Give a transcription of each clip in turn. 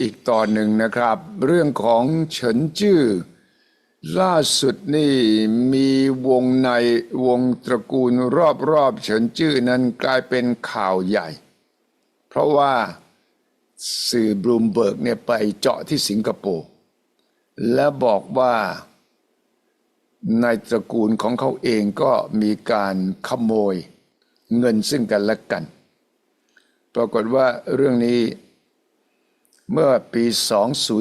อีกตอนหนึ่งนะครับ เรื่องของเฉินจื้อล่าสุดนี่มีวงในวงตระกูลรอบๆเฉินจื้อนั้นกลายเป็นข่าวใหญ่ เพราะว่าสื่อบลูมเบิร์กเนี่ยไปเจาะที่สิงคโปร์และบอกว่าในตระกูลของเขาเองก็มีการขโมยเงินซึ่งกันและกัน ปรากฏว่าเรื่องนี้ เมื่อปี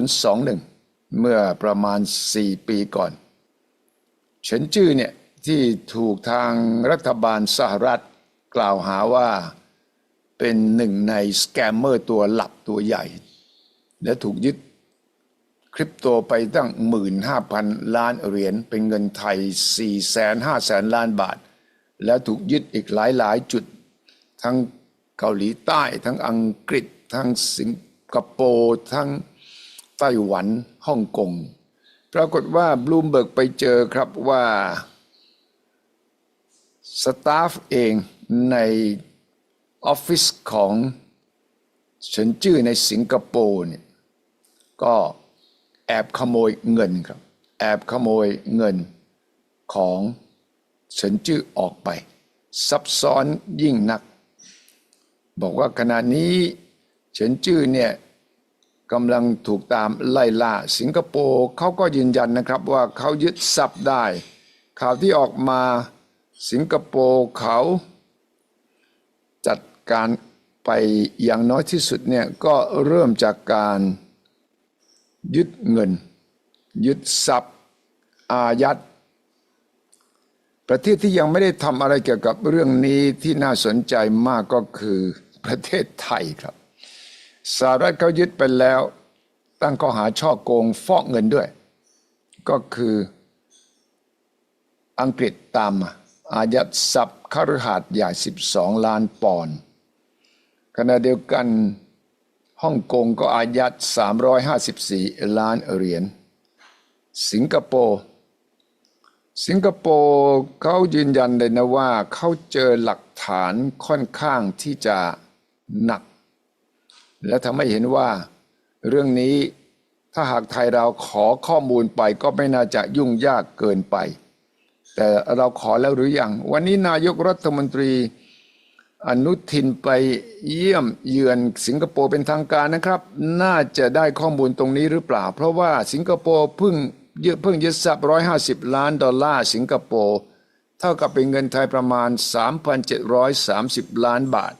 2021 เมื่อประมาณ 4 ปีก่อน เฉินจื้อเนี่ยที่ถูกทางรัฐบาลสหรัฐกล่าวหาว่าเป็นหนึ่งในสแกมเมอร์ตัวหลักตัวใหญ่ และถูกยึดคริปโตไปตั้ง 15,000 ล้านเหรียญเป็นเงินไทย 4 5 0 0 0 0ล้านบาท แล้วถูกยึดอีกหลายๆจุด ทั้งเกาหลีใต้ทั้งอังกฤษทั้งสิง คโปร์ทั้งไต้หวันฮ่องกง ปรากฏว่าบลูมเบิร์กไปเจอครับว่าสตาฟเองในออฟฟิศของเฉินจื้อในสิงคโปร์เนี่ยก็แอบขโมยเงินครับ แอบขโมยเงินของเฉินจื้อออกไป ซับซ้อนยิ่งนัก บอกว่าขณะนี้เฉินจื้อเนี่ย กำลังถูกตามไล่ล่า สิงคโปร์เขาก็ยืนยันนะครับว่าเขายึดทรัพย์ได้ ข่าวที่ออกมาสิงคโปร์เขาจัดการไปอย่างน้อยที่สุดเนี่ยก็เริ่มจากการยึดเงิน ยึดทรัพย์ อายัด ประเทศที่ยังไม่ได้ทำอะไรเกี่ยวกับเรื่องนี้ที่น่าสนใจมากก็คือประเทศไทยครับ สหรัฐเขายึดไปแล้ว ตั้งข้อหาช่อโกงฟอกเงินด้วย ก็คืออังกฤษตามมาอายัดทรัพย์คฤหาสน์ใหญ่ 12 ล้านปอนด์ขณะเดียวกันฮ่องกงก็อายัด 354 ล้านเหรียญ สิงคโปร์ สิงคโปร์เขายืนยันเลยนะว่าเขาเจอหลักฐานค่อนข้างที่จะหนัก และทำให้เห็นว่าเรื่องนี้ถ้าหากไทยเราขอข้อมูลไปก็ไม่น่าจะยุ่งยากเกินไป แต่เราขอแล้วหรือยัง วันนี้นายกรัฐมนตรีอนุทินไปเยี่ยมเยือนสิงคโปร์เป็นทางการนะครับ น่าจะได้ข้อมูลตรงนี้หรือเปล่า เพราะว่าสิงคโปร์เพิ่งเยึดเพิ่งยึดทรัพย์150 ล้านดอลลาร์สิงคโปร์ เท่ากับเป็นเงินไทยประมาณ 3,730 ล้านบาท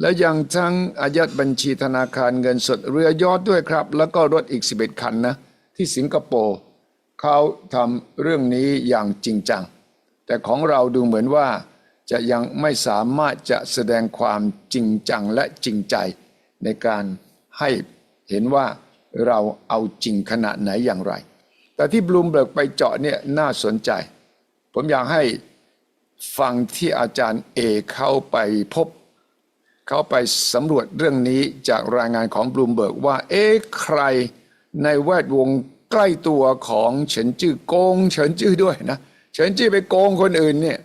และยังทั้งอายัดบัญชีธนาคารเงินสดเรือยอดด้วยครับ แล้วก็รถอีก 11 คันนะ ที่สิงคโปร์เขาทำเรื่องนี้อย่างจริงจัง แต่ของเราดูเหมือนว่าจะยังไม่สามารถจะแสดงความจริงจังและจริงใจในการให้เห็นว่าเราเอาจริงขนาดไหนอย่างไร แต่ที่บลูมเบิร์กไปเจาะเนี่ยน่าสนใจ ผมอยากให้ฟังที่อาจารย์เอเข้าไปพบ เขาไปสำรวจเรื่องนี้จากรายงานของบลูมเบิร์กว่า เอ๊ะใครในแวดวงใกล้ตัวของเฉินจื้อโกงเฉินจื้อด้วยนะเฉินจื้อไปโกงคนอื่นเนี่ย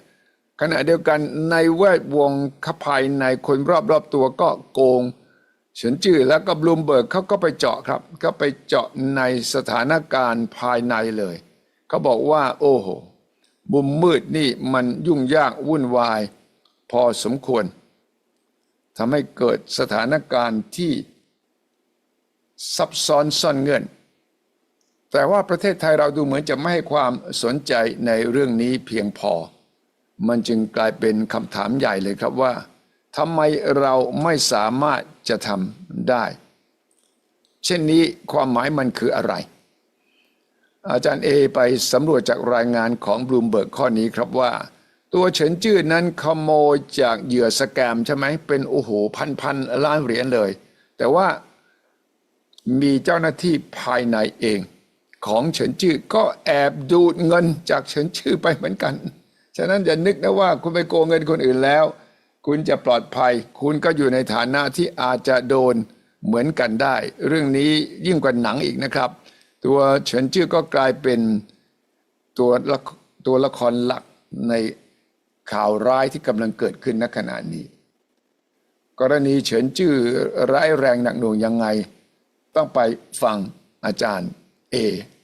ขณะเดียวกันในแวดวงขภายในคนรอบๆตัวก็โกงเฉินจื้อแล้วก็บลูมเบิร์กเขาก็ไปเจาะครับก็ไปเจาะในสถานการณ์ภายในเลยเขาบอกว่าโอ้โหมุมมืดนี่มันยุ่งยากวุ่นวาย พอสมควร ทำให้เกิดสถานการณ์ที่ซับซ้อนซ่อนเงื่อน แต่ว่าประเทศไทยเราดูเหมือนจะไม่ให้ความสนใจในเรื่องนี้เพียงพอ มันจึงกลายเป็นคำถามใหญ่เลยครับว่าทำไมเราไม่สามารถจะทำได้ เช่นนี้ความหมายมันคืออะไร อาจารย์เอไปสำรวจจากรายงานของบลูมเบิร์กข้อนี้ครับว่า ตัวเฉินจื้อนั้นขโมยจากเหยื่อสแกมใช่ไหมเป็นโอ้โหพันพันล้านเหรียญเลย แต่ว่ามีเจ้าหน้าที่ภายในเอง ของเฉินจื้อก็แอบดูดเงินจากเฉินจื้อไปเหมือนกัน ฉะนั้นอย่านึกนะว่าคุณไปโกงเงินคนอื่นแล้ว คุณจะปลอดภัย คุณก็อยู่ในฐานะที่อาจจะโดนเหมือนกันได้ เรื่องนี้ยิ่งกว่าหนังอีกนะครับ ตัวเฉินจื้อก็กลายเป็นตัวตัวละครหลักใน ข่าวร้ายที่กำลังเกิดขึ้นณขณะนี้ กรณีเฉินจื้อร้ายแรงหนักหน่วงยังไง ต้องไปฟังอาจารย์เอ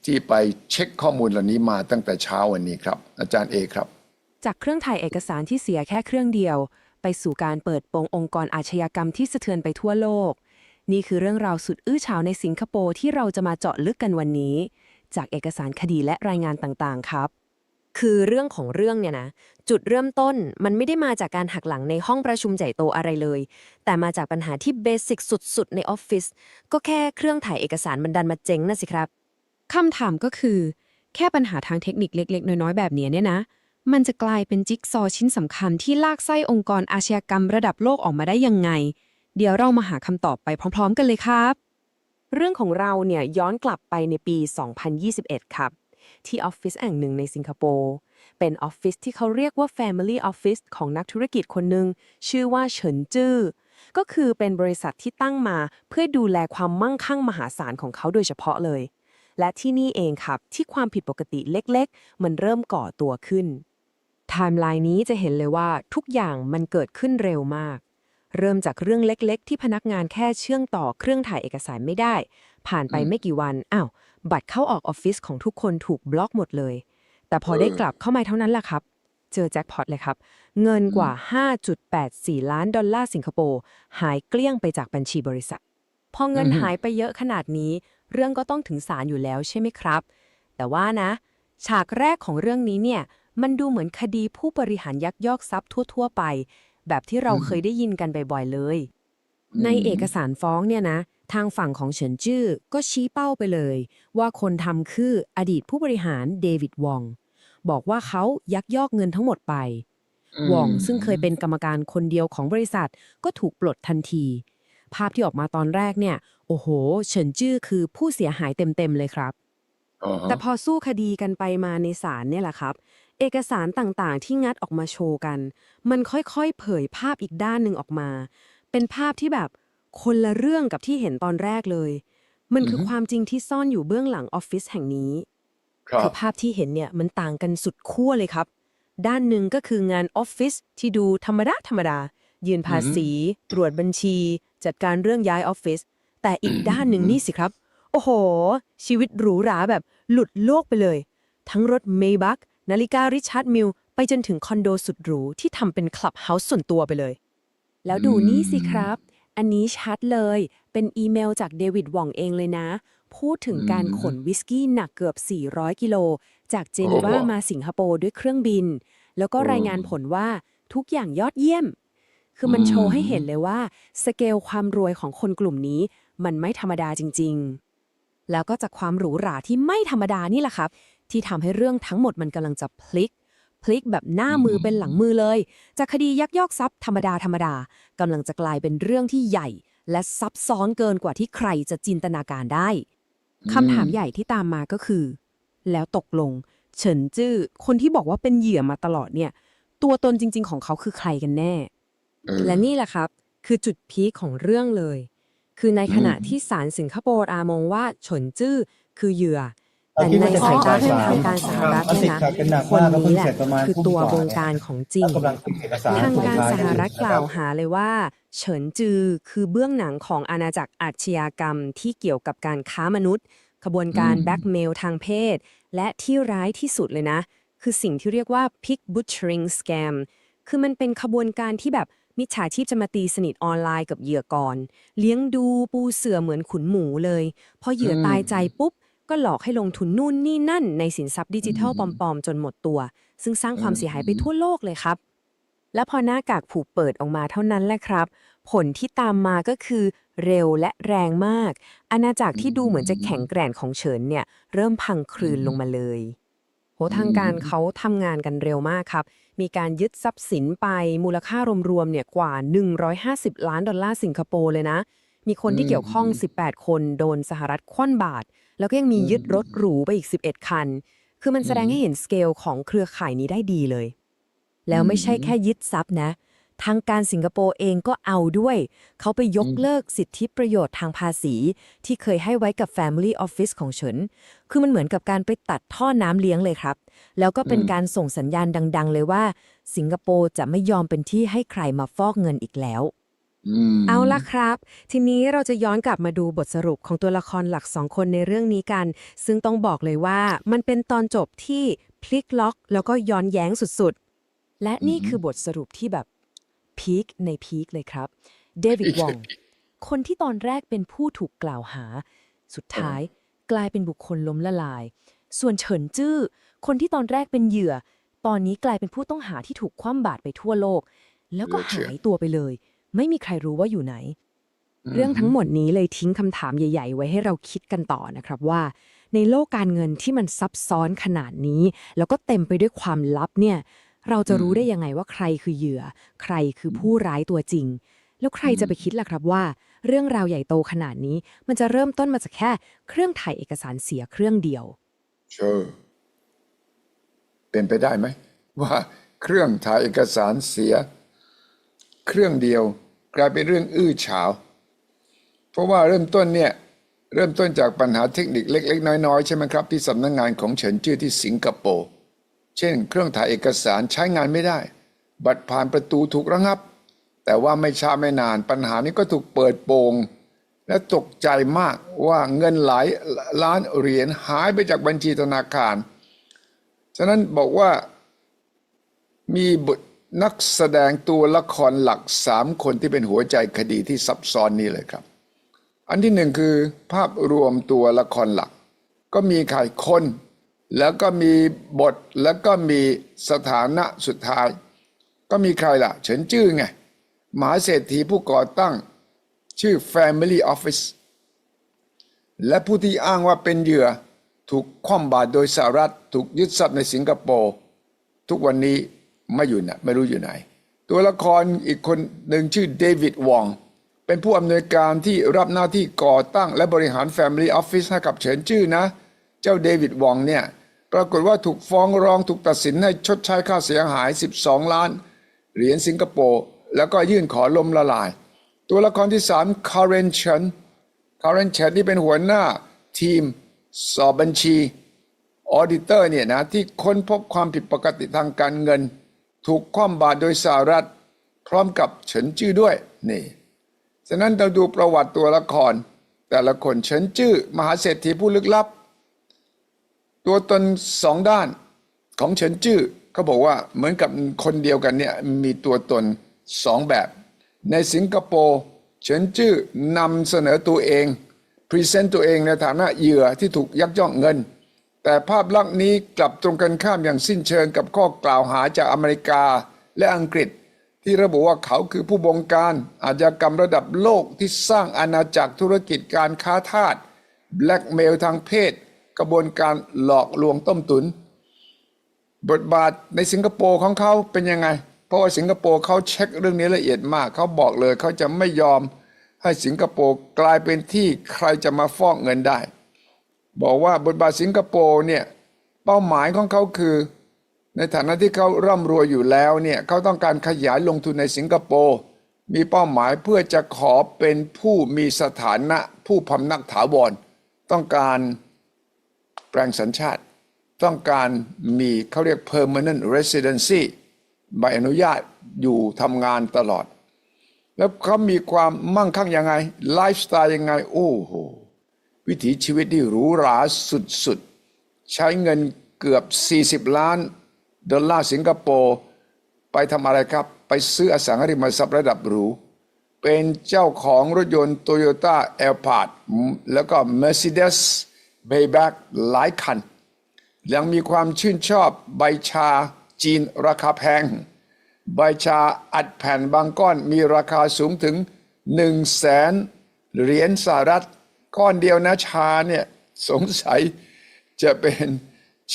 ที่ไปเช็คข้อมูลเหล่านี้มาตั้งแต่เช้าวันนี้ครับ อาจารย์เอครับ จากเครื่องถ่ายเอกสารที่เสียแค่เครื่องเดียว ไปสู่การเปิดโปงองค์กรอาชญากรรมที่สะเทือนไปทั่วโลก นี่คือเรื่องราวสุดอื้อฉาวในสิงคโปร์ที่เราจะมาเจาะลึกกันวันนี้ จากเอกสารคดีและรายงานต่างๆ ครับ คือเรื่องของเรื่องเนี่ยนะจุดเริ่มต้นมันไม่ได้มาจากการหักหลังในห้องประชุมใหญ่โตอะไรเลย แต่มาจากปัญหาที่เบสิกสุดๆ ในออฟฟิศก็แค่เครื่องถ่ายเอกสารมันดันมาเจ๊งนะสิครับคำถามก็คือ แค่ปัญหาทางเทคนิคเล็ก ๆ น้อยๆ แบบเนี้ยเนี่ยนะ มันจะกลายเป็นจิ๊กซอว์ชิ้นสำคัญที่ลากไส้องค์กรอาชญากรรมระดับโลกออกมาได้ยังไง เดี๋ยวเรามาหาคำตอบไปพร้อม ๆ กันเลยครับ เรื่องของเราเนี่ยย้อนกลับไปในปี 2021 ครับ ที่ออฟฟิศแห่งหนึ่งในสิงคโปร์เป็นออฟฟิศที่เขาเรียกว่า Family Office ของนักธุรกิจคนหนึ่งชื่อว่าเฉินจื้อก็คือเป็นบริษัทที่ตั้งมาเพื่อดูแลความมั่งคั่งมหาศาลของเขาโดยเฉพาะเลย และที่นี่เองครับที่ความผิดปกติเล็กๆ มันเริ่มก่อตัวขึ้นไทม์ไลน์นี้จะเห็นเลยว่าทุกอย่างมันเกิดขึ้นเร็วมาก เริ่มจากเรื่องเล็กๆ ที่พนักงานแค่เชื่องต่อเครื่องถ่ายเอกสารไม่ได้ ผ่านไปไม่กี่วันอ้าว บัตรเข้าออกออฟฟิศของทุกคนถูกบล็อกหมดเลย แต่พอได้กลับเข้ามาเท่านั้นแหละครับ เจอแจ็คพอตเลยครับ เงินกว่า 5.84 ล้านดอลลาร์สิงคโปร์หายเกลี้ยงไปจากบัญชีบริษัท พอเงินอือฮึหายไปเยอะขนาดนี้ เรื่องก็ต้องถึงศาลอยู่แล้วใช่ไหมครับ แต่ว่านะ ฉากแรกของเรื่องนี้เนี่ยมันดูเหมือนคดีผู้บริหารยักยอกทรัพย์ทั่ว ๆ ไป แบบที่เราเคยได้ยินกันบ่อยๆเลย ในเอกสารฟ้องเนี่ยนะ ทางฝั่งของเฉินจื้อก็ชี้เป้าไปเลย ว่าคนทำคืออดีตผู้บริหารเดวิดวอง บอกว่าเขายักยอกเงินทั้งหมดไปวองซึ่งเคยเป็นกรรมการคนเดียวของบริษัทก็ถูกปลดทันที ภาพที่ออกมาตอนแรกเนี่ย โอ้โห เฉินจื้อคือผู้เสียหายเต็มๆเลยครับอ๋อฮะแต่พอสู้คดีกันไปมาในศาลเนี่ยแหละครับ เอกสารต่างๆที่งัดออกมาโชว์กัน มันค่อยๆ เผยภาพอีกด้านหนึ่งออกมา เป็นภาพที่แบบ คนละเรื่องกับที่เห็นตอนแรกเลย มันคือความจริงที่ซ่อนอยู่เบื้องหลังออฟฟิศแห่งนี้ครับคือภาพที่เห็นเนี่ยมันต่างกันสุดขั้วเลยครับ ด้านหนึ่งก็คืองานออฟฟิศที่ดูธรรมดาธรรมดา ยืนภาษี ตรวจบัญชี จัดการเรื่องย้ายออฟฟิศแต่อีกด้านหนึ่งนี่สิครับ โอ้โห ชีวิตหรูหราแบบหลุดโลกไปเลย ทั้งรถเมย์บักนาฬิการิชาร์ดมิลไปจนถึงคอนโดสุดหรูที่ทำเป็นคลับเฮาส์ส่วนตัวไปเลย แล้วดูนี่สิครับ อันนี้ชัดเลย เป็นอีเมลจากเดวิดหว่องเองเลยนะ พูดถึงการขนวิสกี้หนักเกือบ 400 กิโล จากเจนีวาโอ้โหมาสิงคโปร์ด้วยเครื่องบิน แล้วก็โอ้รายงานผลว่าทุกอย่างยอดเยี่ยม คือมันอืมโชว์ให้เห็นเลยว่า สเกลความรวยของคนกลุ่มนี้ มันไม่ธรรมดาจริง ๆ แล้วก็จากความหรูหราที่ไม่ธรรมดานี่แหละครับ ที่ทำให้เรื่องทั้งหมดมันกำลังจะพลิกพ ลิกแบบหน้ามือเป็นหลังมือเลย จากคดียักยอกทรัพย์ธรรมดาธรรมดากำลังจะกลายเป็นเรื่องที่ใหญ่ และซับซ้อนเกินกว่าที่ใครจะจินตนาการได้คำถามใหญ่ที่ตามมาก็คือ แล้วตกลง เฉินจื้อคนที่บอกว่าเป็นเหยื่อมาตลอดเนี่ย ตัวตนจริง ๆ ของเขาคือใครกันแน่เออและนี่แหละครับ คือจุดพีคของเรื่องเลย คือในขณะที่ศาลสิงคโปร์อามองว่าเฉินจื้อคือเหยื่อ แต่ในสายตาทางการสหรัฐเนี่ยนะคนนี้แหละคือตัวบงการของจริงกำลังพิมพ์เอกสารทางการส่สท้ยหรัฐกล่าวหาเลยว่า เฉินจือคือเบื้องหนังของอาณาจักรอาชญากรรมที่เกี่ยวกับการค้ามนุษย์ ขบวนการอืมแบล็กเมลทางเพศ และที่ร้ายที่สุดเลยนะ คือสิ่งที่เรียกว่า pig butchering scam คือมันเป็นขบวนการที่แบบมิจฉาชีพจะมาตีสนิทออนไลน์กับเหยื่อก่อน เลี้ยงดูปูเสือเหมือนขุนหมูเลย พอเหยื่อตายใจปุ๊บ ก็หลอกให้ลงทุนนู่นนี่นั่น ในสินทรัพย์ดิจิทัลปลอมๆ จนหมดตัว ซึ่งสร้างความเสียหายไปทั่วโลกเลยครับ และพอหน้ากากผูกเปิดออกมาเท่านั้นแหละครับ ผลที่ตามมาก็คือ เร็วและแรงมาก อาณาจักรที่ดูเหมือนจะแข็งแกร่งของเฉินเนี่ย เริ่มพังคลืนลงมาเลยโหทางการเขาทำงานกันเร็วมากครับ มีการยึดทรัพย์สินไปมูลค่ารวมๆเนี่ยกว่า 150 ล้านดอลลาร์สิงคโปร์เลยนะ มีคนที่เกี่ยวข้อง 18 คนโดนสหรัฐคว่ำบาตร แล้วก็ยังมียึดรถหรูไปอีก 11 คัน คือมันแสดงให้เห็นสเกลของเครือข่ายนี้ได้ดีเลย แล้วไม่ใช่แค่ยึดทรัพย์นะ ทางการสิงคโปร์เองก็เอาด้วย เขาไปยกเลิกสิทธิประโยชน์ทางภาษี ที่เคยให้ไว้กับ Family Office ของเฉิน คือมันเหมือนกับการไปตัดท่อน้ำเลี้ยงเลยครับ แล้วก็เป็นการส่งสัญญาณดัง ๆ เลยว่า สิงคโปร์จะไม่ยอมเป็นที่ให้ใครมาฟอกเงินอีกแล้ว อืมเอาละครับ ทีนี้เราจะย้อนกลับมาดูบทสรุปของตัวละครหลักสองคนในเรื่องนี้กัน ซึ่งต้องบอกเลยว่ามันเป็นตอนจบที่พลิกล็อก แล้วก็ย้อนแย้งสุดๆ และนี่คือบทสรุปที่แบบพีคในพีคเลยครับเดวิดวองคนที่ตอนแรกเป็นผู้ถูกกล่าวหา สุดท้ายกลายเป็นบุคคลล้มละลาย ส่วนเฉินจื้อ คนที่ตอนแรกเป็นเหยื่อ ตอนนี้กลายเป็นผู้ต้องหาที่ถูกคว่ำบาตรไปทั่วโลก แล้วก็เหลือเชื่อหายตัวไปเลย ไม่มีใครรู้ว่าอยู่ไหน เรื่องทั้งหมดนี้เลยทิ้งคำถามใหญ่ ๆ ไว้ให้เราคิดกันต่อนะครับว่า ในโลกการเงินที่มันซับซ้อนขนาดนี้ แล้วก็เต็มไปด้วยความลับเนี่ย เราจะรู้ได้ยังไงว่าใครคือเหยื่อ ใครคือผู้ร้ายตัวจริง แล้วใครจะไปคิดล่ะครับว่า เรื่องราวใหญ่โตขนาดนี้ มันจะเริ่มต้นมาจากแค่ เครื่องถ่ายเอกสารเสียเครื่องเดียวเชอเป็นไปได้ไหมว่าเครื่องถ่ายเอกสารเสีย เครื่องเดียว กลายเป็นเรื่องอื้อฉาว เพราะว่าเริ่มต้นเนี่ยเริ่มต้นจากปัญหาเทคนิคเล็ก ๆ น้อยๆใช่ไหมครับ ที่สำนักงงานของเฉินจื้อที่สิงคโปร์เช่น เครื่องถ่ายเอกสารใช้งานไม่ได้ บัตรผ่านประตูถูกระงับ แต่ว่าไม่ช้าไม่นานปัญหานี้ก็ถูกเปิดโปง และตกใจมากว่าเงินหลายล้านเหรียญหายไปจากบัญชีธนาคาร ฉะนั้นบอกว่ามีบท นักแสดงตัวละครหลักสามคนที่เป็นหัวใจคดีที่ซับซ้อนนี้เลยครับ อันที่หนึ่งคือ ภาพรวมตัวละครหลัก ก็มีใครคน แล้วก็มีบทแล้วก็มีสถานะสุดท้าย ก็มีใครล่ะ เฉินจื้อไงมหาเศรษฐีผู้ก่อตั้ง ชื่อ Family Office และผู้ที่อ้างว่าเป็นเหยื่อถูกคว่ำบาตรโดยสหรัฐ ถูกยึดทรัพย์ในสิงคโปร์ทุกวันนี้ ไม่อยู่นะไม่รู้อยู่ไหน ตัวละครอีกคนหนึ่งชื่อเดวิดวองเป็นผู้อำนวยการที่รับหน้าที่ก่อตั้งและบริหาร Family Office ให้กับเฉินจื้อนะ เจ้าเดวิดวองเนี่ยปรากฏว่าถูกฟ้องร้องถูกตัดสินให้ชดใช้ค่าเสียหาย 12 ล้าน เหรียญสิงคโปร์แล้วก็ยื่นขอล้มละลาย ตัวละครที่สามคาร์เรนเชนคาร์เรนเชนนี่เป็นหัวหน้าทีมสอบบัญชีออดิเตอร์เนี่ยนะที่ค้นพบความผิดปกติทางการเงิน ถูกคว่ำบาตรโดยสหรัฐ พร้อมกับเฉินจื้อด้วยนี่ฉะนั้นเราดูประวัติตัวละคร แต่ละคนเฉินจื้อมหาเศรษฐีผู้ลึกลับ ตัวตนสองด้านของเฉินจื้อเขาบอกว่าเหมือนกับคนเดียวกันเนี่ยมีตัวตนสองแบบ ในสิงคโปร์เฉินจื้อนำเสนอตัวเองพรีเซนต์ตัวเองในฐานะเหยื่อที่ถูกยักยอกเงิน แต่ภาพลักษณ์นี้กลับตรงกันข้ามอย่างสิ้นเชิงกับข้อกล่าวหาจากอเมริกาและอังกฤษ ที่ระบุว่าเขาคือผู้บงการอาชญากรรมระดับโลกที่สร้างอาณาจักรธุรกิจการค้าทาสแบล็กเมลทางเพศ กระบวนการหลอกลวงต้มตุน บทบาทในสิงคโปร์ของเขาเป็นยังไง เพราะว่าสิงคโปร์เขาเช็คเรื่องนี้ละเอียดมาก เขาบอกเลยเขาจะไม่ยอมให้สิงคโปร์กลายเป็นที่ใครจะมาฟอกเงินได้ บอกว่าบทบาทสิงคโปร์เนี่ยเป้าหมายของเขาคือ ในฐานะที่เขาร่ำรวยอยู่แล้วเนี่ยเขาต้องการขยายลงทุนในสิงคโปร์มีเป้าหมายเพื่อจะขอเป็นผู้มีสถานะผู้พำนักถาวร ต้องการแปลงสัญชาติ ต้องการมีเขาเรียก permanent residency ใบอนุญาตอยู่ทำงานตลอด แล้วเขามีความมั่งคั่งยังไง ไลฟ์สไตล์ยังไง โอ้โห วิถีชีวิตที่หรูหราสุดๆ ใช้เงินเกือบ 40 ล้านดอลลาร์สิงคโปร์ไปทำอะไรครับ ไปซื้ออสังหาริมทรัพย์ระดับหรู เป็นเจ้าของรถยนต์ Toyota a l p a r d แล้วก็ Mercedes Maybach หลายคัน ยังมีความชื่นชอบใบชาจีนราคาแพง ใบชาอัดแผ่นบางก้อนมีราคาสูงถึง1นึ่งแสนเหรียญสหรัฐ ก้อนเดียวนะชาเนี่ยสงสัยจะเป็น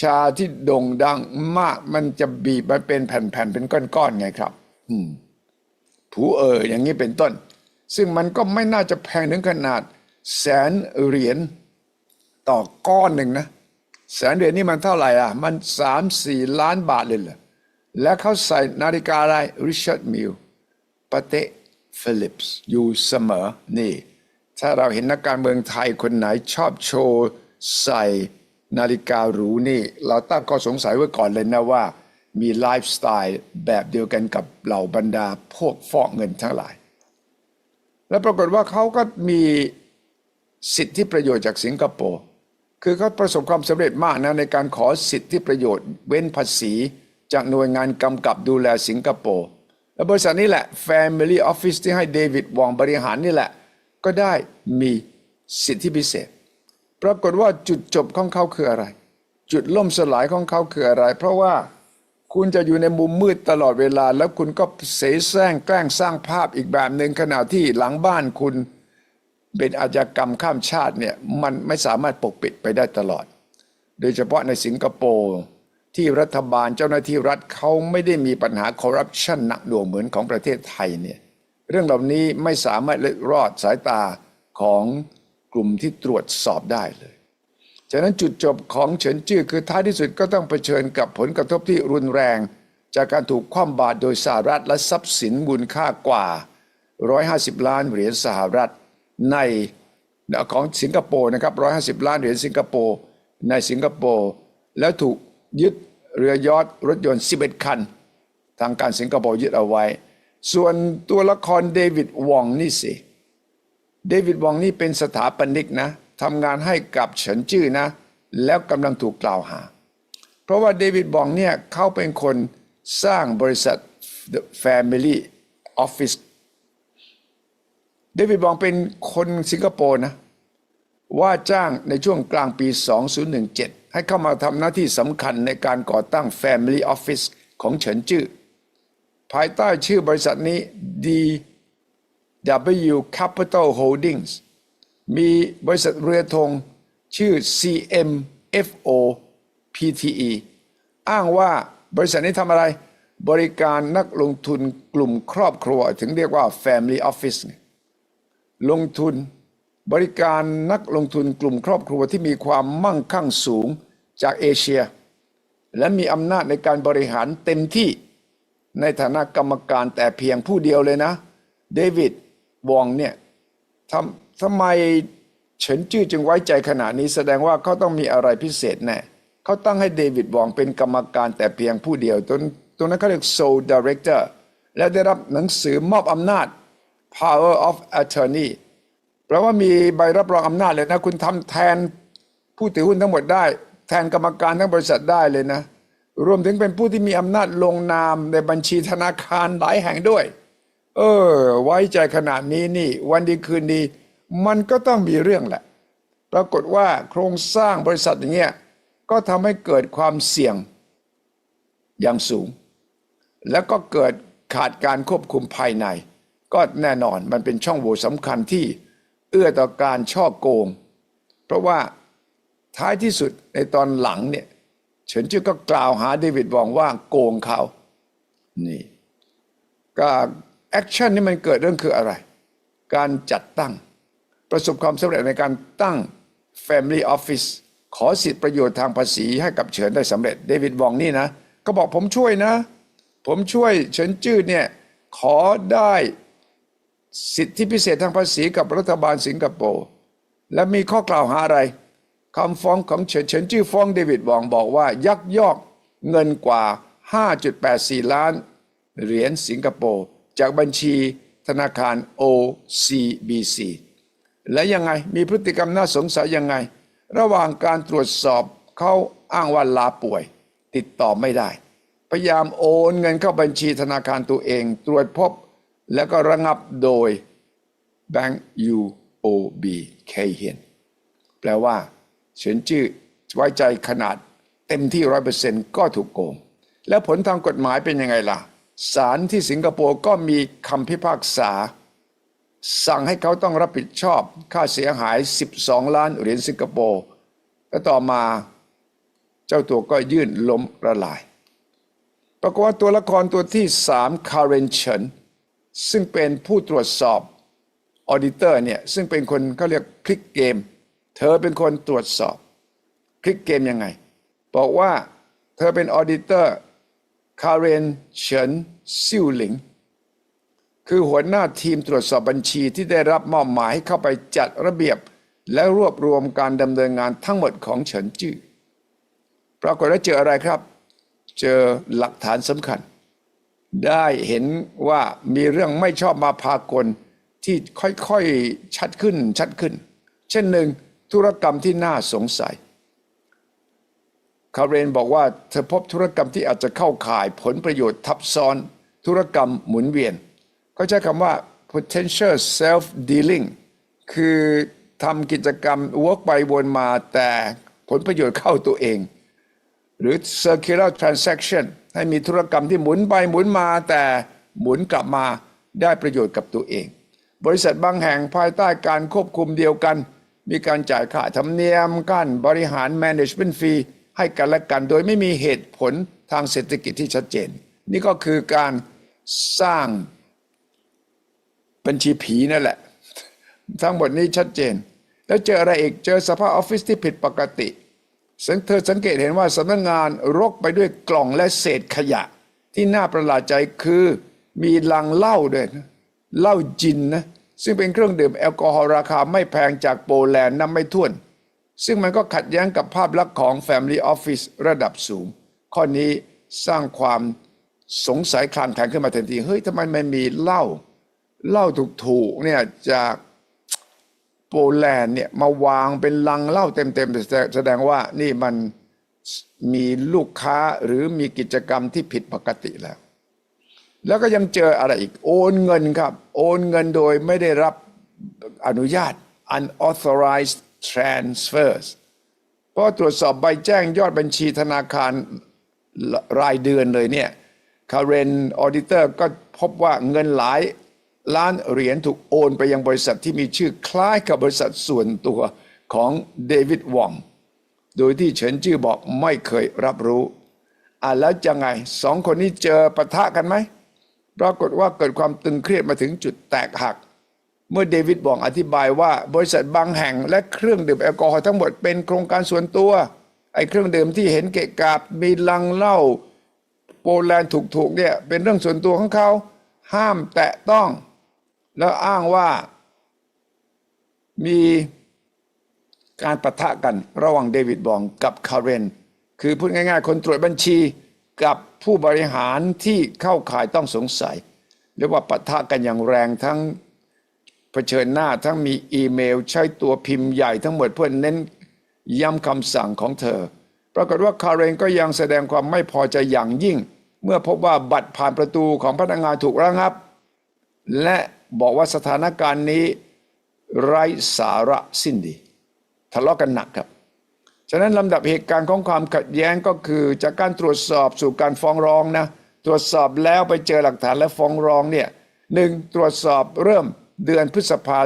ชาที่โด่งดังมาก มันจะบีบมาเป็นแผ่นๆเป็นก้อนๆไงครับ อืมผูเอออย่างนี้เป็นต้น ซึ่งมันก็ไม่น่าจะแพงถึงขนาด แสนเหรียญต่อก้อนหนึ่งนะแสนเหรียญนี่มันเท่าไหร่อะ มันสามสี่ล้านบาทเลยเหรอและเขาใส่นาฬิกาอะไรริชาร์ดมิลปเตฟิลิปส์อยู่เสมอนี่ ถ้าเราเห็นนักการเมืองไทยคนไหนชอบโชว์ใส่นาฬิกาหรูนี่ เราตั้งข้อสงสัยไว้ก่อนเลยนะว่า มีไลฟ์สไตล์แบบเดียวกันกับเหล่าบรรดาพวกฟอกเงินทั้งหลาย แล้วปรากฏว่าเขาก็มีสิทธิประโยชน์จากสิงคโปร์คือเขาประสบความสำเร็จมากนะในการขอสิทธิประโยชน์ เว้นภาษีจากหน่วยงานกำกับดูแลสิงคโปร์และบริษัทนี้แหละ Family Office ที่ให้เดวิดวองบริหารนี่แหละ ก็ได้มีสิทธิพิเศษ ปรากฏว่าจุดจบของเขาคืออะไร จุดล่มสลายของเขาคืออะไร เพราะว่าคุณจะอยู่ในมุมมืดตลอดเวลา แล้วคุณก็เสแสร้งแกล้งสร้างภาพอีกแบบหนึ่งขณะที่หลังบ้านคุณเป็นอาชญากรรมข้ามชาติเนี่ยมันไม่สามารถปกปิดไปได้ตลอด โดยเฉพาะในสิงคโปร์ที่รัฐบาลเจ้าหน้าที่รัฐเขาไม่ได้มีปัญหาคอร์รัปชันหนักหน่วงเหมือนของประเทศไทยเนี่ย เรื่องเหล่านี้ไม่สามารถเล็ดรอดสายตาของกลุ่มที่ตรวจสอบได้เลย ฉะนั้นจุดจบของเฉินจื้อคือท้ายที่สุดก็ต้องเผชิญกับผลกระทบที่รุนแรง จากการถูกคว่ำบาตรโดยสหรัฐและทรัพย์สินมูลค่ากว่า 150 ล้านเหรียญสหรัฐในของสิงคโปร์นะครับ150 ล้านเหรียญสิงคโปร์ในสิงคโปร์แล้วถูกยึดเรือยอทรถยนต์ 11 คัน ทางการสิงคโปร์ยึดเอาไว้ ส่วนตัวละครเดวิดวองนี่สิ เดวิดวองนี่เป็นสถาปนิกนะทำงานให้กับเฉินจื้อนะ แล้วกำลังถูกกล่าวหา เพราะว่าเดวิดวองเนี่ยเขาเป็นคนสร้างบริษัท The Family Office เดวิดวองเป็นคนสิงคโปร์นะ ว่าจ้างในช่วงกลางปี 2017 ให้เข้ามาทำหน้าที่สำคัญในการก่อตั้ง Family Office ของเฉินจื้อ ภายใต้ชื่อบริษัทนี้ DW Capital Holdings มีบริษัทเรือธงชื่อ CMFO PTE อ้างว่าบริษัทนี้ทำอะไร บริการนักลงทุนกลุ่มครอบครัว ถึงเรียกว่า Family Office ลงทุนบริการนักลงทุนกลุ่มครอบครัวที่มีความมั่งคั่งสูงจากเอเชีย และมีอำนาจในการบริหารเต็มที่ ในฐานะกรรมการแต่เพียงผู้เดียวเลยนะ เดวิดวองเนี่ยทำทำไมเฉินจื้อจึงไว้ใจขนาดนี้แสดงว่าเขาต้องมีอะไรพิเศษแน่เขาตั้งให้เดวิดวองเป็นกรรมการแต่เพียงผู้เดียวตรงตรงนั้นเขาเรียก sole director และได้รับหนังสือมอบอำนาจ power of attorney แปลว่ามีใบรับรองอำนาจเลยนะ คุณทำแทนผู้ถือหุ้นทั้งหมดได้ แทนกรรมการทั้งบริษัทได้เลยนะ รวมถึงเป็นผู้ที่มีอำนาจลงนามในบัญชีธนาคารหลายแห่งด้วย เออ ไว้ใจขนาดนี้นี่ วันดีคืนดี มันก็ต้องมีเรื่องแหละ ปรากฏว่าโครงสร้างบริษัทอย่างเงี้ยก็ทำให้เกิดความเสี่ยงอย่างสูง แล้วก็เกิดขาดการควบคุมภายใน ก็แน่นอนมันเป็นช่องโหว่สำคัญที่เอื้อต่อการช่อโกง เพราะว่าท้ายที่สุดในตอนหลังเนี่ย เฉินจื้อก็กล่าวหาเดวิดวองว่าโกงเขา นี่ก็แอคชั่นนี่มันเกิดเรื่องคืออะไร การจัดตั้ง ประสบความสำเร็จในการตั้ง Family Office ขอสิทธิประโยชน์ทางภาษีให้กับเฉินได้สำเร็จเดวิดวองนี่นะ ก็บอกผมช่วยนะ ผมช่วยเฉินจื้อเนี่ยขอได้สิทธิพิเศษทางภาษีกับรัฐบาลสิงคโปร์และมีข้อกล่าวหาอะไร คำฟ้องของเฉินเฉินจื้อฟ้องเดวิดวองบอกว่า ยักยอกเงินกว่า 5.84 ล้าน เหรียญสิงคโปร์จากบัญชีธนาคาร OCBC และยังไงมีพฤติกรรมน่าสงสัยยังไง ระหว่างการตรวจสอบเขาอ้างว่าลาป่วย ติดต่อไม่ได้ พยายามโอนเงินเข้าบัญชีธนาคารตัวเอง ตรวจพบแล้วก็ระงับโดย Bank UOB เคเฮนแปลว่า เฉินจื้อไว้ใจขนาดเต็มที่ร้อยเปอร์เซ็นต์ก็ถูกโกง แล้วผลทางกฎหมายเป็นยังไงล่ะศาลที่สิงคโปร์ก็มีคำพิพากษา สั่งให้เขาต้องรับผิดชอบค่าเสียหาย 12 ล้านเหรียญสิงคโปร์และต่อมาเจ้าตัวก็ยื่นล้มละลาย ปรากฏว่าตัวละครตัวที่สามคาร์เรนเชนซึ่งเป็นผู้ตรวจสอบออดิเตอร์เนี่ยซึ่งเป็นคนเขาเรียกคลิกเกม เธอเป็นคนตรวจสอบ คลิกเกมยังไง บอกว่าเธอเป็นออดิเตอร์คาเรนเฉินซิ่วหลิง คือหัวหน้าทีมตรวจสอบบัญชีที่ได้รับมอบหมายให้เข้าไปจัดระเบียบ และรวบรวมการดำเนินงานทั้งหมดของเฉินจื้อปรากฏว่าเจออะไรครับ เจอหลักฐานสำคัญ ได้เห็นว่ามีเรื่องไม่ชอบมาพากลที่ค่อยๆชัดขึ้นชัดขึ้น เช่นหนึ่ง ธุรกรรมที่น่าสงสัย คาเรนบอกว่าเธอพบธุรกรรมที่อาจจะเข้าข่ายผลประโยชน์ทับซ้อน ธุรกรรมหมุนเวียน เขาใช้คำว่า potential self dealing คือทำกิจกรรมวกไปวนมาแต่ผลประโยชน์เข้าตัวเอง หรือ circular transaction ให้มีธุรกรรมที่หมุนไปหมุนมาแต่หมุนกลับมาได้ประโยชน์กับตัวเอง บริษัทบางแห่งภายใต้การควบคุมเดียวกัน มีการจ่ายค่าธรรมเนียมการบริหาร management fee ให้กันและกัน โดยไม่มีเหตุผลทางเศรษฐกิจที่ชัดเจน นี่ก็คือการสร้างบัญชีผีนั่นแหละ ทั้งหมดนี้ชัดเจน แล้วเจออะไรอีกเจอสภาพออฟฟิศที่ผิดปกติสังเธอสังเกตเห็นว่าสำนักงานรกไปด้วยกล่องและเศษขยะ ที่น่าประหลาดใจคือมีลังเหล้าด้วยเหล้าจินนะ ซึ่งเป็นเครื่องดื่มแอลกอฮอล์ราคาไม่แพงจากโปแลนด์นับไม่ถ้วน ซึ่งมันก็ขัดแย้งกับภาพลักษณ์ของ Family Office ระดับสูง ข้อนี้สร้างความสงสัยคลางแคลงขึ้นมาทันที เฮ้ยทำไมไมันมีเหล้าเหล้าถูกๆเนี่ยจากโปแลนด์เนี่ยมาวางเป็นลังเหล้าเต็มๆแสดงว่านี่มันมีลูกค้าหรือมีกิจกรรมที่ผิดปกติแล้ว แล้วก็ยังเจออะไรอีกโอนเงินครับ โอนเงินโดยไม่ได้รับอนุญาต unauthorized transfers เพราะตรวจสอบใบแจ้งยอดบัญชีธนาคารรายเดือนเลยเนี่ยคาเรนออดิเตอร์ก็พบว่าเงินหลายล้านเหรียญถูกโอนไปยังบริษัทที่มีชื่อคล้ายกับบริษัทส่วนตัวของเดวิดวองโดยที่เฉินจื้อบอกไม่เคยรับรู้ อะแล้วจะไงสองคนนี้เจอปะทะกันไหม ปรากฏว่าเกิดความตึงเครียดมาถึงจุดแตกหัก เมื่อเดวิดบอกอธิบายว่าบริษัทบางแห่งและเครื่องดื่มแอลกอฮอล์ทั้งหมดเป็นโครงการส่วนตัว ไอ้เครื่องดื่มที่เห็นเกะกาบมีลังเหล้าโปแลนด์ถูกๆเนี่ยเป็นเรื่องส่วนตัวของเขา ห้ามแตะต้อง แล้วอ้างว่ามีการปะทะกันระหว่างเดวิดบองกับคาเรน คือพูดง่ายๆ คนตรวจบัญชี กับผู้บริหารที่เข้าข่ายต้องสงสัยเรียกว่าปะทะกันอย่างแรงทั้งเผชิญหน้าทั้งมีอีเมล ใช้ตัวพิมพ์ใหญ่ทั้งหมดเพื่อเน้นย้ำคำสั่งของเธอ ปรากฏว่าคาเรนก็ยังแสดงความไม่พอใจอย่างยิ่ง เมื่อพบว่าบัตรผ่านประตูของพนักงานถูกระงับ และบอกว่าสถานการณ์นี้ไร้สาระสิ้นดี ทะเลาะกันหนักครับ ฉะนั้นลำดับเหตุการณ์ของความขัดแย้งก็คือ จากการตรวจสอบสู่การฟ้องร้องนะตรวจสอบแล้วไปเจอหลักฐานและฟ้องร้องเนี่ยหนึ่งตรวจสอบเริ่มเดือนพฤษภา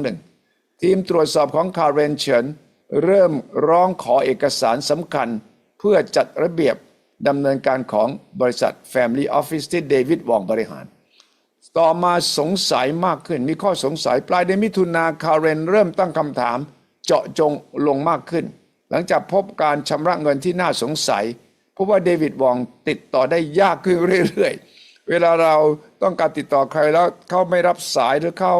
2021 ทีมตรวจสอบของคาร์เรนเฉินเริ่มร้องขอเอกสารสำคัญ เพื่อจัดระเบียบดำเนินการของบริษัท Family Office ที่เดวิดวองบริหาร ต่อมาสงสัยมากขึ้น มีข้อสงสัยปลายเดือนมิถุนาคาร์เรนเริ่มตั้งคำถามเจาะจงลงมากขึ้น หลังจากพบการชำระเงินที่น่าสงสัย เพราะว่าเดวิดวองติดต่อได้ยากขึ้นเรื่อยๆ เวลาเราต้องการติดต่อใครแล้วเขาไม่รับสายหรือเขา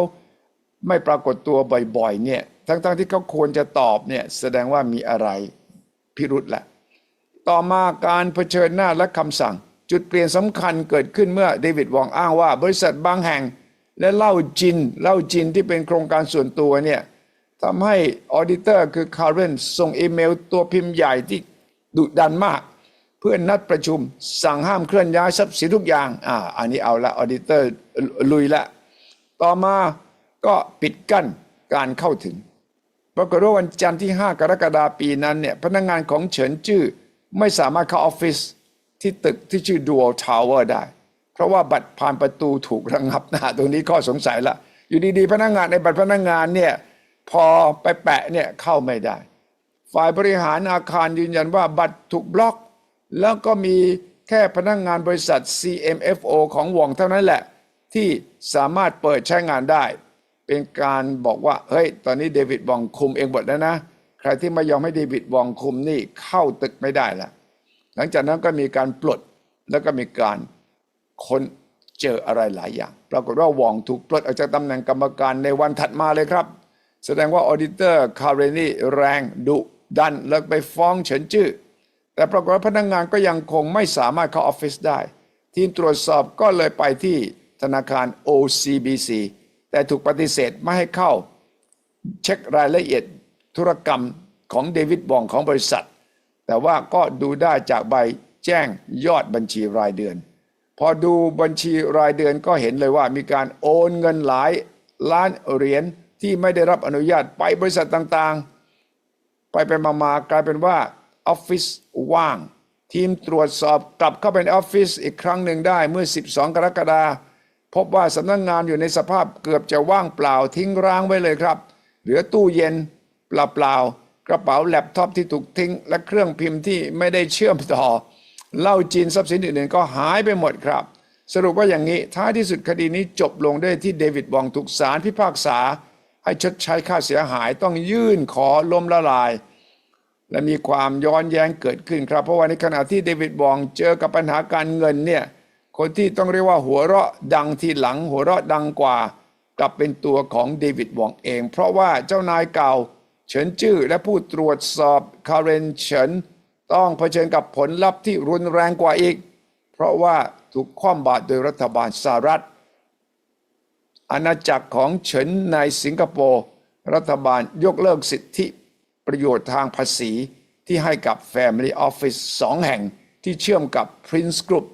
ไม่ปรากฏตัวบ่อยๆเนี่ยทั้งๆที่เขาควรจะตอบเนี่ยแสดงว่ามีอะไรพิรุษแหละ ต่อมาการเผชิญหน้าและคำสั่ง จุดเปลี่ยนสำคัญเกิดขึ้นเมื่อเดวิดวองอ้างว่า บริษัทบางแห่ง และเหล้าจินเหล้าจินที่เป็นโครงการส่วนตัวเนี่ย ทำให้ออดิเตอร์คือคาร์เรนส่งอีเมลตัวพิมพ์ใหญ่ที่ดุดันมาก เพื่อนนัดประชุม สั่งห้ามเคลื่อนย้ายทรัพย์สินทุกอย่างอ่าอันนี้เอาละออดิเตอร์ลุยละ ต่อมาก็ปิดกั้นการเข้าถึงปรากฏว่าวันจันทร์ที่ 5 กรกฎาคมปีนั้นเนี่ยพนักงานของเฉินจื้อไม่สามารถเข้าออฟฟิศที่ตึกที่ชื่อ Dual Tower ได้ เพราะว่าบัตรผ่านประตูถูกระงงับนะตรงนี้ข้อสงสัยละ อยู่ดีๆ พนักงานในบัตรพนักงานเนี่ย พอไปแปะเนี่ยเข้าไม่ได้ ฝ่ายบริหารอาคารยืนยันว่าบัตรถูกบล็อก แล้วก็มีแค่พนักงานบริษัท CMFO ของหว่องเท่านั้นแหละ ที่สามารถเปิดใช้งานได้ เป็นการบอกว่า เฮ้ย ตอนนี้เดวิดวองคุมเองหมดแล้วนะ ใครที่ไม่ยอมให้เดวิดวองคุมนี่เข้าตึกไม่ได้ละหลังจากนั้นก็มีการปลดแล้วก็มีการค้นเจออะไรหลายอย่าง ปรากฏว่าวองถูกปลดออกจากตำแหน่งกรรมการในวันถัดมาเลยครับ แสดงว่าออดิเตอร์คาร์เรนี่แรงดุดันแล้วไปฟ้องเฉินจื้อแต่ปรากฏว่าพนักงงานก็ยังคงไม่สามารถเข้าออฟฟิศได้ ทีมตรวจสอบก็เลยไปที่ธนาคาร OCBC แต่ถูกปฏิเสธไม่ให้เข้า เช็ครายละเอียดธุรกรรมของเดวิดบองของบริษัท แต่ว่าก็ดูได้จากใบแจ้งยอดบัญชีรายเดือน พอดูบัญชีรายเดือนก็เห็นเลยว่ามีการโอนเงินหลายล้านเหรียญ ที่ไม่ได้รับอนุญาตไปบริษัทต่างๆ ไปไปมามากลายเป็นว่าออฟฟิศว่าง ทีมตรวจสอบกลับเข้าไปในออฟฟิศอีกครั้งหนึ่งได้เมื่อ 12 กรกฎาคมพบว่าสำนักงงานอยู่ในสภาพเกือบจะว่างเปล่าทิ้งร้างไว้เลยครับ เหลือตู้เย็นเปล่าๆกระเป๋าแล็ปท็อปที่ถูกทิ้ง และเครื่องพิมพ์ที่ไม่ได้เชื่อมต่อเหล้าจีนทรัพย์สินอื่นๆก็หายไปหมดครับ สรุปว่าอย่างนี้ท้ายที่สุดคดีนี้จบลงด้วยที่เดวิดบองถูกศาลพิพากษา ให้ชดใช้ค่าเสียหายต้องยื่นขอล้มละลาย และมีความย้อนแย้งเกิดขึ้นครับ เพราะว่าในขณะที่เดวิดบองเจอกับปัญหาการเงินเนี่ยคนที่ต้องเรียกว่าหัวเราะดังทีหลังหัวเราะดังกว่า กลับเป็นตัวของเดวิดบองเอง เพราะว่าเจ้านายเก่าเฉินจื้อและผู้ตรวจสอบคาเรนเฉินต้องเผชิญกับผลลัพธ์ที่รุนแรงกว่าอีก เพราะว่าถูกคว่ำบาตรโดยรัฐบาลสหรัฐ อาณาจักรของเฉินในสิงคโปร์รัฐบาลยกเลิกสิทธิประโยชน์ทางภาษีที่ให้กับ Family Office สองแห่งที่เชื่อมกับ Prince Group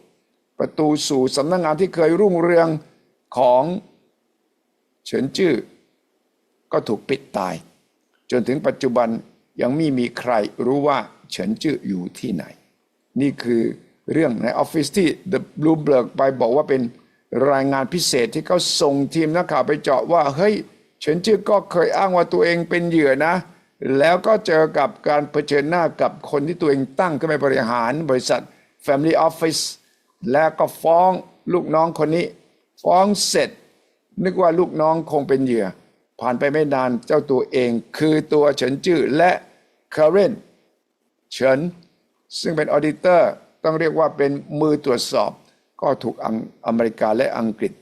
ประตูสู่สำนักงงานที่เคยรุ่งเรืองของเฉินจื้อก็ถูกปิดตาย จนถึงปัจจุบันยังไม่มีใครรู้ว่าเฉินจื้ออยู่ที่ไหน นี่คือเรื่องในออฟฟิศที่ The Bloomberg ไปบอกว่าเป็น รายงานพิเศษที่เขาส่งทีมนักข่าวไปเจาะว่าเฮ้ยเฉินจื้อก็เคยอ้างว่าตัวเองเป็นเหยื่อนะ แล้วก็เจอกับการเผชิญหน้ากับคนที่ตัวเองตั้งขึ้นมาบริหารบริษัท Family Office แล้วก็ฟ้องลูกน้องคนนี้ ฟ้องเสร็จ นึกว่าลูกน้องคงเป็นเหยื่อ ผ่านไปไม่นานเจ้าตัวเอง คือตัวเฉินจื้อและคาร์เรนเฉินซึ่งเป็นออดิเตอร์ต้องเรียกว่าเป็นมือตรวจสอบ ก็ถูกอังอเมริกาและอังกฤษ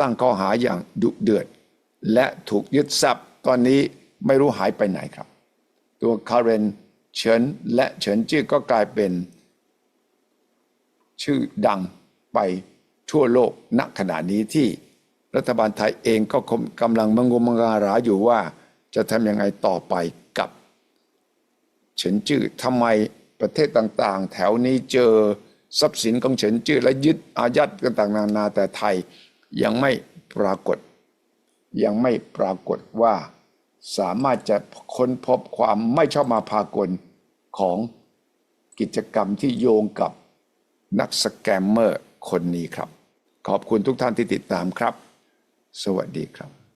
ตั้งข้อหาอย่างดุเดือด และถูกยึดทรัพย์ตอนนี้ไม่รู้หายไปไหนครับ ตัวคาร์เรนเฉินและเฉินจื้อก็กลายเป็นชื่อดังไปทั่วโลกณขณะนี้ที่รัฐบาลไทยเองก็กำลังมังงมังาราอยู่ว่าจะทำยังไงต่อไปกับเฉินจื้อทำไมประเทศต่างๆ แถวนี้เจอ ทรัพย์สินของเฉินจื้อและยึดอายัดกันต่างนานาแต่ไทยยังไม่ปรากฏ ยังไม่ปรากฏว่าสามารถจะค้นพบความไม่ชอบมาพากลของกิจกรรมที่โยงกับนักสแกมเมอร์คนนี้ครับ ขอบคุณทุกท่านที่ติดตามครับ สวัสดีครับ